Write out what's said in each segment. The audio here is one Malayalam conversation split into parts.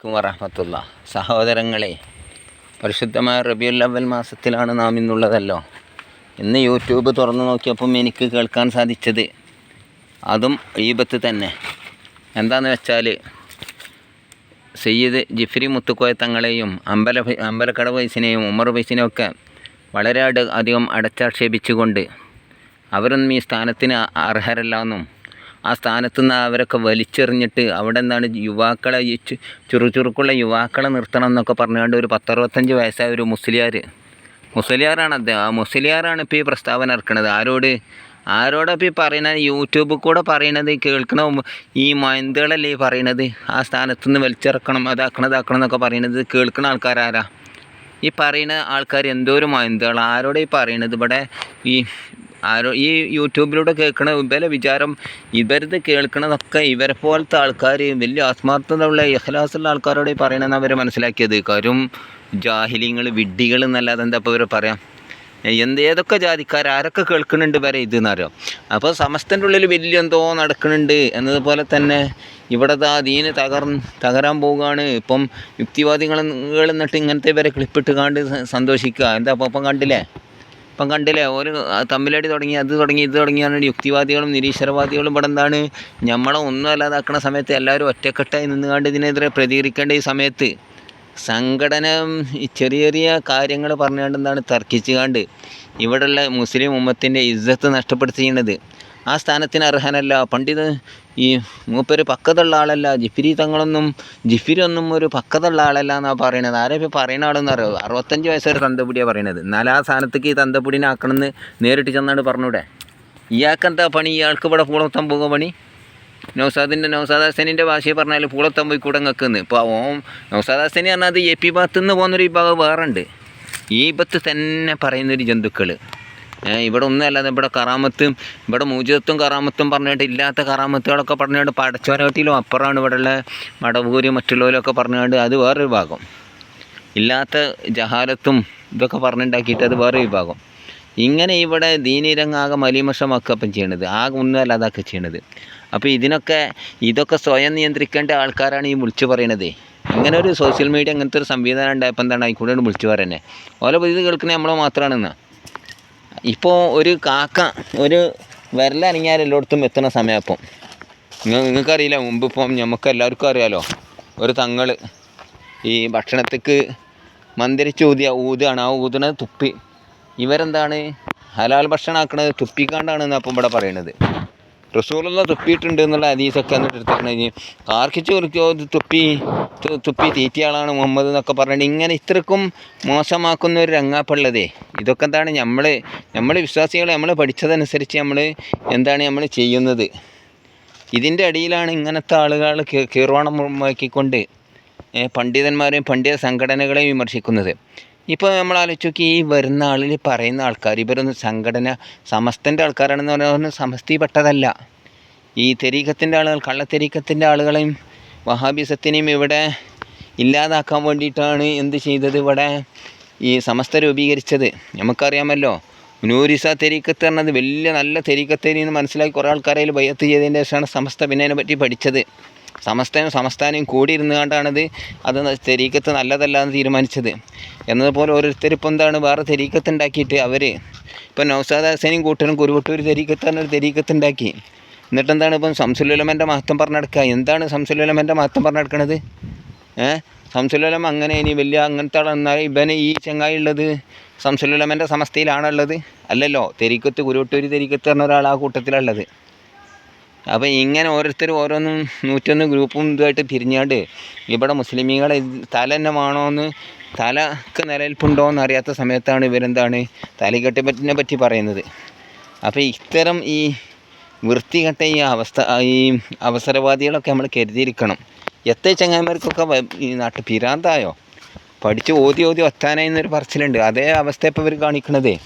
അലൈക്കും വറഹമത്തുള്ള. സഹോദരങ്ങളെ പരിശുദ്ധമായ റബിയുൽ അവൽ മാസത്തിലാണ് നാം ഇന്നുള്ളതല്ലോ. ഇന്ന് യൂട്യൂബ് തുറന്നു നോക്കിയപ്പം എനിക്ക് കേൾക്കാൻ സാധിച്ചത് അതും ഈബത്ത് തന്നെ. എന്താണെന്ന് വെച്ചാൽ സയ്യിദ് ജിഫ്രി മുത്തുക്കോയ തങ്ങളെയും അമ്പല അമ്പലക്കട വയസ്സിനെയും ഉമർ വയസ്സിനെയും ഒക്കെ വളരെ അധികം അടച്ചാക്ഷേപിച്ചുകൊണ്ട് അവരൊന്നും ഈ സ്ഥാനത്തിന് അർഹരല്ല എന്നും ആ സ്ഥാനത്ത് നിന്ന് അവരൊക്കെ വലിച്ചെറിഞ്ഞിട്ട് അവിടെ എന്താണ് യുവാക്കളെ ചുറു ചുറുക്കുള്ള ചുറുചുറുക്കുള്ള യുവാക്കളെ നിർത്തണം എന്നൊക്കെ പറഞ്ഞുകൊണ്ട് ഒരു പത്തറുപത്തഞ്ച് വയസ്സായ ഒരു മുസ്ലിയാർ. മുസ്ലിയാറാണ് അദ്ദേഹം. ആ മുസ്ലിയാറാണ് ഇപ്പോൾ ഈ പ്രസ്താവന ഇറക്കുന്നത് ആരോട്? ആരോടൊപ്പം ഈ പറയുന്നത് യൂട്യൂബിൽ കൂടെ പറയണത് കേൾക്കണ ഈ മൈന്തുകളല്ലേ ഈ പറയണത്? ആ സ്ഥാനത്ത് നിന്ന് വലിച്ചിറക്കണം അതാക്കണം ഇതാക്കണം എന്നൊക്കെ പറയണത് കേൾക്കുന്ന ആൾക്കാരാരാ? ഈ പറയുന്ന ആൾക്കാർ എന്തോ ഒരു മൈന്തുകൾ ആരോടെ ഈ പറയണത്? ഇവിടെ ഈ ആരോ ഈ യൂട്യൂബിലൂടെ കേൾക്കണ ഇവരെ വിചാരം ഇവരത് കേൾക്കണതൊക്കെ ഇവരെ പോലത്തെ ആൾക്കാർ വലിയ ആത്മാർത്ഥതയുള്ള ഇഖ്ലാസുള്ള ആൾക്കാരോട് പറയണമെന്ന് അവർ മനസ്സിലാക്കിയത്. കാര്യം ജാഹിലിങ്ങൾ വിഡ്ഢികൾ എന്നല്ലാതെ എന്താ ഇപ്പോൾ ഇവരെ പറയാം? എന്ത് ഏതൊക്കെ ജാതിക്കാർ ആരൊക്കെ കേൾക്കുന്നുണ്ട് വരെ ഇത് എന്നറിയാം? അപ്പോൾ സമസ്തന്റെ ഉള്ളിൽ വലിയ എന്തോ നടക്കുന്നുണ്ട് എന്നതുപോലെ തന്നെ ഇവിടെ ആ ദീന് തകർ തകരാൻ പോവുകയാണ്. ഇപ്പം യുക്തിവാദികൾ എന്നിട്ട് ഇങ്ങനത്തെ വരെ ക്ലിപ്പിട്ട് കാണ്ട് സന്തോഷിക്കുക. എന്താ അപ്പം കണ്ടില്ലേ? ഇപ്പം കണ്ടില്ലേ ഒരു തമ്മിലടി തുടങ്ങി അത് തുടങ്ങി ഇത് തുടങ്ങി തുടങ്ങിയാണ് യുക്തിവാദികളും നിരീശ്വരവാദികളും ഇവിടെ എന്താണ് നമ്മളെ ഒന്നും അല്ലാതാക്കുന്ന സമയത്ത് എല്ലാവരും ഒറ്റക്കെട്ടായി നിന്നുകൊണ്ട് ഇതിനെതിരെ പ്രതികരിക്കേണ്ട ഈ സമയത്ത് സംഘടന ചെറിയ ചെറിയ കാര്യങ്ങൾ പറഞ്ഞുകൊണ്ട് എന്താണ് തർക്കിച്ചുകൊണ്ട് ഇവിടെയുള്ള മുസ്ലിം ഉമ്മത്തിന്റെ ഇജ്ജത്ത് നഷ്ടപ്പെടുത്തിയത് ആ സ്ഥാനത്തിന് അർഹനല്ല. പണ്ഡിത് ഈ മൂപ്പര് പക്കതുള്ള ആളല്ല. ജിഫിരി തങ്ങളൊന്നും ജിഫിരി ഒന്നും ഒരു പക്കതുള്ള ആളല്ല എന്നാണ് പറയണത്. ആരെ ഇപ്പോൾ പറയുന്ന ആളെന്ന് അറിയോ? അറുപത്തഞ്ച് വയസ്സൊരു തന്തപ്പൊടിയാണ് പറയണത്. എന്നാൽ ആ സ്ഥാനത്തേക്ക് ഈ തന്തപ്പൊടിനെ ആക്കണമെന്ന് നേരിട്ട് ചെന്നാണ് പറഞ്ഞൂടെ. ഇയാൾക്കെന്താ പണി? ഇയാൾക്ക് ഇവിടെ പൂളത്താൻ പോകുക പണി? നൗസാദിന്റെ നൗസാദ് ഹസനിന്റെ ഭാഷയിൽ പറഞ്ഞാൽ പൂളത്താൻ പോയി കൂടെ നിൽക്കുന്നു. ഇപ്പോൾ ഓം നൗസാദ് ഹസനി പറഞ്ഞാൽ അത് എ പി ഭാഗത്തു നിന്ന് പോകുന്നൊരു വിഭാഗം വേറെ ഉണ്ട് ഈ ബത്ത് തന്നെ പറയുന്നൊരു ജന്തുക്കൾ ഇവിടെ ഒന്നും അല്ലാതെ ഇവിടെ കറാമത്തും ഇവിടെ മൂജിതത്വം കറാമത്തും പറഞ്ഞിട്ട് ഇല്ലാത്ത കറാമത്തുകളൊക്കെ പറഞ്ഞുകൊണ്ട് പടച്ചോരവട്ടിയിലും അപ്പുറമാണ് ഇവിടെയുള്ള മടവൂര് മറ്റുള്ളവരൊക്കെ പറഞ്ഞുകൊണ്ട് അത് വേറൊരു ഭാഗം ഇല്ലാത്ത ജഹാലത്തും ഇതൊക്കെ പറഞ്ഞുണ്ടാക്കിയിട്ട് അത് വേറെ വിഭാഗം. ഇങ്ങനെ ഇവിടെ ദീനിരങ്ങാകെ മലിമഷമാക്കപ്പം ചെയ്യണത് ആകെ ഒന്നും അല്ലാതാക്കുക ചെയ്യണത്. അപ്പോൾ ഇതിനൊക്കെ ഇതൊക്കെ സ്വയം നിയന്ത്രിക്കേണ്ട ആൾക്കാരാണ് ഈ വിളിച്ചു പറയണത്. ഇങ്ങനെ ഒരു സോഷ്യൽ മീഡിയ അങ്ങനത്തെ ഒരു സംവിധാനം ഉണ്ടായപ്പോൾ എന്താണ് ആയിക്കൂടെ വിളിച്ചു പറയുന്നത് ഓരോ ഇത് കേൾക്കുന്നത് നമ്മൾ മാത്രമാണെന്നാ ഇപ്പോൾ ഒരു കാക്ക ഒരു വിരലനങ്ങിയാൽ എല്ലായിടത്തും എത്തുന്ന സമയം നിങ്ങൾ നിങ്ങൾക്കറിയില്ല മുമ്പ് ഇപ്പം നമുക്ക് എല്ലാവർക്കും അറിയാലോ ഒരു തങ്ങൾ ഈ ഭക്ഷണത്തേക്ക് മന്ദിരിച്ച് ഊതിയ ഊതുകയാണ് ആ ഊതുന്നത് തുപ്പി. ഇവരെന്താണ്? ഹലാൽ ഭക്ഷണം ആക്കണത് തുപ്പിക്കാണ്ടാണ് അപ്പം ഇവിടെ പറയണത്. റസൂലുള്ള തുപ്പിയിട്ടുണ്ട് എന്നുള്ള അനീസൊക്കെ എന്നിട്ട് കഴിഞ്ഞ് ആർക്കിച്ച് കുറിക്കോ തുപ്പി തുപ്പി തീറ്റിയാളാണ് മുഹമ്മദ് എന്നൊക്കെ പറഞ്ഞിട്ട് ഇങ്ങനെ ഇത്രക്കും മോശമാക്കുന്ന ഒരു രംഗാപ്പുള്ളതേ. ഇതൊക്കെ എന്താണ് നമ്മൾ നമ്മൾ വിശ്വാസികൾ നമ്മൾ പഠിച്ചതനുസരിച്ച് നമ്മൾ എന്താണ് നമ്മൾ ചെയ്യുന്നത്. ഇതിന്റെ അടിയിലാണ് ഇങ്ങനത്തെ ആളുകൾ കീർവാണമാക്കിക്കൊണ്ട് ഏ, പണ്ഡിതന്മാരെയും പണ്ഡിത സംഘടനകളെയും വിമർശിക്കുന്നത്. ഇപ്പോൾ നമ്മൾ ആലോചിച്ച് നോക്കി ഈ വരുന്ന ആളിൽ പറയുന്ന ആൾക്കാർ ഇവരൊന്നും സംഘടന സമസ്തന്റെ ആൾക്കാരാണെന്ന് പറഞ്ഞാൽ സമസ്തിപ്പെട്ടതല്ല. ഈ തെരീക്കത്തിന്റെ ആളുകൾ കള്ളത്തെരീക്കത്തിന്റെ ആളുകളെയും വഹാബിസത്തിനെയും ഇവിടെ ഇല്ലാതാക്കാൻ വേണ്ടിയിട്ടാണ് എന്ത് ചെയ്തത് ഇവിടെ ഈ സമസ്ത രൂപീകരിച്ചത്. നമുക്കറിയാമല്ലോ നൂരിസ തെരീക്കത്ത് പറഞ്ഞത് വലിയ നല്ല തെരീക്കത്തേരി എന്ന് മനസ്സിലാക്കി കുറേ ആൾക്കാരെ ബയ്യത്ത് ചെയ്തതിന്റെ ശേഷമാണ് സമസ്ത പിന്നെ അതിനെ പറ്റി പഠിച്ചത്. സമസ്തയും സമസ്ഥാനയും കൂടി ഇരുന്ന് കണ്ടാണിത് അത് തെരീക്കത്ത് നല്ലതല്ല എന്ന് തീരുമാനിച്ചത്. എന്നതുപോലെ ഓരോരുത്തർ ഇപ്പോൾ എന്താണ് വേറെ തെരീക്കത്ത് ഉണ്ടാക്കിയിട്ട് അവർ ഇപ്പോൾ നൗസാദ് ഹസനും കൂട്ടനും കുരുവട്ടൂർ തെരീക്കത്ത് ഒരു തെരീക്കത്ത് ഉണ്ടാക്കി എന്നിട്ട് എന്താണ് ഇപ്പം സംസുലുലമന്റെ മഹത്വം പറഞ്ഞെടുക്കുക? എന്താണ് സംസുലുലമന്റെ മഹത്വം പറഞ്ഞെടുക്കണത്? ഏഹ് സംസുലുലം അങ്ങനെ ഇനി വലിയ അങ്ങനത്തെ ആളെന്നാൽ ഇവന് ഈ ചങ്ങായി ഉള്ളത് സംസുലുലമന്റെ സമസ്തയിലാണുള്ളത് അല്ലല്ലോ തെരീക്കത്ത് കുരുവട്ടൂർ തെരീക്കത്ത് പറഞ്ഞ ഒരാൾ ആ കൂട്ടത്തിലുള്ളത്. അപ്പോൾ ഇങ്ങനെ ഓരോരുത്തർ ഓരോന്നും നൂറ്റൊന്ന് ഗ്രൂപ്പും ഇതുമായിട്ട് തിരിഞ്ഞാണ്ട് ഇവിടെ മുസ്ലിമീങ്ങളെ തല തന്നെ വേണോ എന്ന് തലക്ക് നിലനിൽപ്പുണ്ടോ എന്ന് അറിയാത്ത സമയത്താണ് ഇവരെന്താണ് തലക്കെട്ടിനെ പറ്റി പറയുന്നത്. അപ്പോൾ ഇത്തരം ഈ വൃത്തികെട്ട ഈ അവസ്ഥ ഈ അവസരവാദികളൊക്കെ നമ്മൾ കരുതിയിരിക്കണം. എത്ര ചങ്ങായിമാർക്കൊക്കെ ഈ നാട്ടിൽ പിരാന്തായോ? പഠിച്ച് ഓതി ഓതി ഒത്താനായി എന്നൊരു പറച്ചിലുണ്ട്. അതേ അവസ്ഥ ഇപ്പോൾ ഇവർ കാണിക്കണതേ.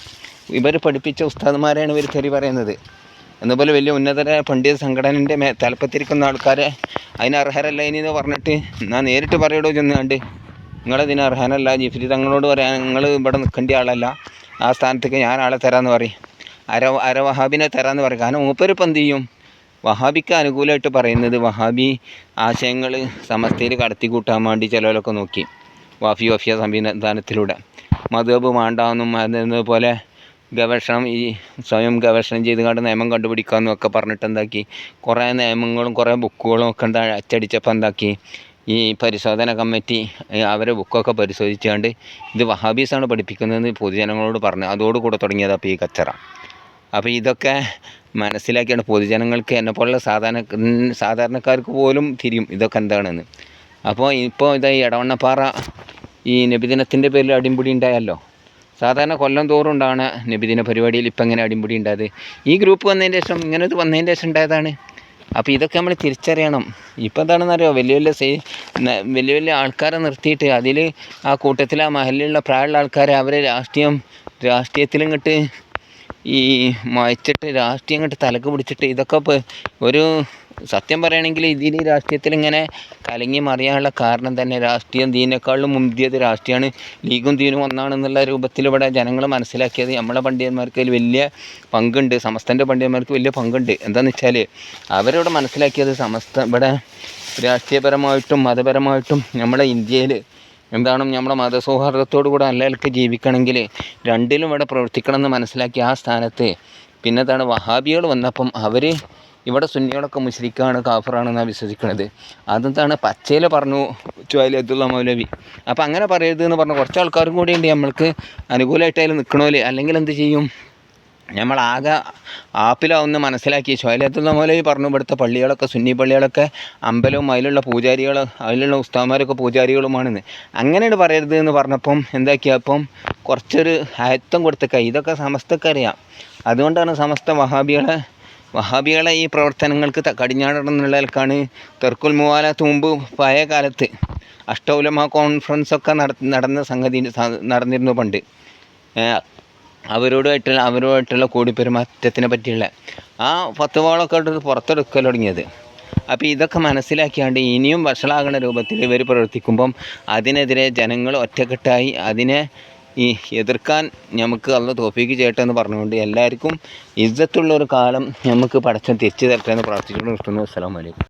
ഇവർ പഠിപ്പിച്ച ഉസ്താദ്മാരെയാണ് ഇവർ തെറി പറയുന്നത്. എന്നപോലെ വലിയ ഉന്നതര പണ്ഡിത സംഘടനന്റെ മേ തലപ്പത്തിരിക്കുന്ന ആൾക്കാരെ അതിന് അർഹരല്ല ഇനി എന്ന് പറഞ്ഞിട്ട് ഞാൻ നേരിട്ട് പറയടോ ചെന്നാണ്ട്? നിങ്ങളതിന് അർഹനല്ല ജിഫ്രി തങ്ങളോട് പറയാൻ നിങ്ങൾ ഇവിടെ നിൽക്കേണ്ട ആളല്ല. ആ സ്ഥാനത്തേക്ക് ഞാൻ ആളെ തരാമെന്ന് പറയും. അര അര വഹാബിനെ തരാമെന്ന് പറയും. കാരണം മൂപ്പരിപ്പം എന്ത് ചെയ്യും? വഹാബിക്ക് അനുകൂലമായിട്ട് പറയുന്നത് വഹാബി ആശയങ്ങൾ സമസ്തയിൽ കടത്തി കൂട്ടാൻ വേണ്ടി ചിലവരൊക്കെ നോക്കി. വാഫി വഫിയ സംവിധാനത്തിലൂടെ. മധുബ് വേണ്ടാന്നും അതേപോലെ ഗവേഷണം ഈ സ്വയം ഗവേഷണം ചെയ്ത് കണ്ട് നിയമം കണ്ടുപിടിക്കാമെന്നും ഒക്കെ പറഞ്ഞിട്ട് എന്താക്കി? കുറേ നിയമങ്ങളും കുറേ ബുക്കുകളും ഒക്കെ എന്താ അച്ചടിച്ചപ്പോൾ എന്താക്കി? ഈ പരിശോധന കമ്മിറ്റി അവരെ ബുക്കൊക്കെ പരിശോധിച്ചുകൊണ്ട് ഇത് വഹാബീസാണ് പഠിപ്പിക്കുന്നതെന്ന് പൊതുജനങ്ങളോട് പറഞ്ഞു. അതോടുകൂടെ തുടങ്ങിയത് അപ്പോൾ ഈ കച്ചറ. അപ്പോൾ ഇതൊക്കെ മനസ്സിലാക്കിയാണ് പൊതുജനങ്ങൾക്ക് എന്നെ പോലുള്ള സാധാരണ സാധാരണക്കാർക്ക് പോലും തിരിയും ഇതൊക്കെ എന്താണെന്ന്. അപ്പോൾ ഇപ്പോൾ ഇതാ ഇടവണ്ണപ്പാറ ഈ നബിദിനത്തിന്റെ പേരിൽ അടിമുടി ഉണ്ടായല്ലോ. സാധാരണ കൊല്ലം തോറും ഉണ്ടാണ് നബിദിന പരിപാടിയിൽ ഇപ്പം ഇങ്ങനെ അടിമുടി ഉണ്ടായത്. ഈ ഗ്രൂപ്പ് വന്നതിന്റെ ശേഷം ഇങ്ങനെ ഇത് വന്നതിന്റെ ശേഷം ഉണ്ടായതാണ്. അപ്പോൾ ഇതൊക്കെ നമ്മൾ തിരിച്ചറിയണം. ഇപ്പം എന്താണെന്ന് അറിയോ? വലിയ വലിയ സേ വലിയ വലിയ ആൾക്കാരെ നിർത്തിയിട്ട് അതിൽ ആ കൂട്ടത്തിൽ ആ മഹലിലുള്ള പ്രായമുള്ള ആൾക്കാരെ അവരെ രാഷ്ട്രീയം രാഷ്ട്രീയത്തിലിങ്ങോട്ട് ഈ മയച്ചിട്ട് രാഷ്ട്രീയം ഇങ്ങോട്ട് തലക്ക് പിടിച്ചിട്ട് ഇതൊക്കെ ഒരു സത്യം പറയുകയാണെങ്കിൽ ഇതിൽ രാഷ്ട്രീയത്തിൽ ഇങ്ങനെ കലങ്ങി മറിയാനുള്ള കാരണം തന്നെ രാഷ്ട്രീയം ദീനേക്കാളും മുന്തിയത് രാഷ്ട്രീയമാണ് ലീഗും ദീനും ഒന്നാണെന്നുള്ള രൂപത്തിൽ ഇവിടെ ജനങ്ങൾ മനസ്സിലാക്കിയത് നമ്മളെ പണ്ഡിതന്മാർക്ക് അതിൽ വലിയ പങ്കുണ്ട്. സമസ്തന്റെ പണ്ഡിതന്മാർക്ക് വലിയ പങ്കുണ്ട്. എന്താണെന്ന് വെച്ചാൽ അവരോട് മനസ്സിലാക്കിയത് സമസ്ത ഇവിടെ രാഷ്ട്രീയപരമായിട്ടും മതപരമായിട്ടും നമ്മളെ ഇന്ത്യയിൽ എന്താണ് നമ്മുടെ മതസൗഹാർദ്ദത്തോടു കൂടെ നല്ല നിലയ്ക്ക് ജീവിക്കണമെങ്കിൽ രണ്ടിലും ഇവിടെ പ്രവർത്തിക്കണമെന്ന് മനസ്സിലാക്കി ആ സ്ഥാനത്ത് പിന്നെന്താണ് വഹാബികൾ വന്നപ്പം അവർ ഇവിടെ സുന്നികളൊക്കെ മുസ്ലിക്കാണ് കാഫറാണെന്നാണ് വിശ്വസിക്കുന്നത് അതെന്താണ്? പച്ചയിൽ പറഞ്ഞു ചുവലി അബ്ദുള്ള മൗലവി. അപ്പോൾ അങ്ങനെ പറയരുത് എന്ന് പറഞ്ഞ കുറച്ച് ആൾക്കാരും കൂടി ഉണ്ട്. നമ്മൾക്ക് അനുകൂലമായിട്ട് നിൽക്കണോൽ അല്ലെങ്കിൽ എന്ത് ചെയ്യും? നമ്മളാകെ ആപ്പിലാവുന്ന മനസ്സിലാക്കി ഷോലത്തുള്ള മൗലവി പറഞ്ഞു. ഇവിടുത്തെ പള്ളികളൊക്കെ സുന്നി പള്ളികളൊക്കെ അമ്പലവും അതിലുള്ള പൂജാരികൾ അതിലുള്ള ഉസ്താമാരൊക്കെ പൂജാരികളുമാണെന്ന്. അങ്ങനെയാണ് പറയരുത് എന്ന് പറഞ്ഞപ്പം എന്താക്കിയപ്പം കുറച്ചൊരു ആയത്വം കൊടുത്തേക്ക ഇതൊക്കെ സമസ്തക്കറിയാം. അതുകൊണ്ടാണ് സമസ്ത വഹാബികളെ വഹാബികളെ ഈ പ്രവർത്തനങ്ങൾക്ക് നിലക്കാണ് തെർക്കുൽ മുവാലത്ത് മുമ്പ് പഴയ കാലത്ത് അഷ്ടൗലമ കോൺഫറൻസൊക്കെ നട നടന്ന സംഗതി നടന്നിരുന്നു പണ്ട്. അവരോടുമായിട്ടുള്ള അവരുമായിട്ടുള്ള കൂടിപ്പെരുമാറ്റത്തിനെ പറ്റിയുള്ള ആ ഫത്തുവകളൊക്കെ എടുത്ത് പുറത്തെടുക്കൽ തുടങ്ങിയത്. അപ്പോൾ ഇതൊക്കെ മനസ്സിലാക്കിയാണ്ട് ഇനിയും വഷളാകുന്ന രൂപത്തിൽ ഇവർ പ്രവർത്തിക്കുമ്പം അതിനെതിരെ ജനങ്ങൾ ഒറ്റക്കെട്ടായി അതിനെ ഈ എതിർക്കാൻ നമുക്ക് അള്ള തോഫീക്ക് ചെയ്യട്ടെ എന്ന് പറഞ്ഞുകൊണ്ട് എല്ലാവർക്കും ഇജ്ജത്തുള്ള ഒരു കാലം നമുക്ക് പടച്ചൻ തിരിച്ചു തരട്ടെ എന്ന് പ്രാർത്ഥിച്ചുകൊണ്ട് നിർത്തുന്നു. അസ്സലാമു അലൈക്കും.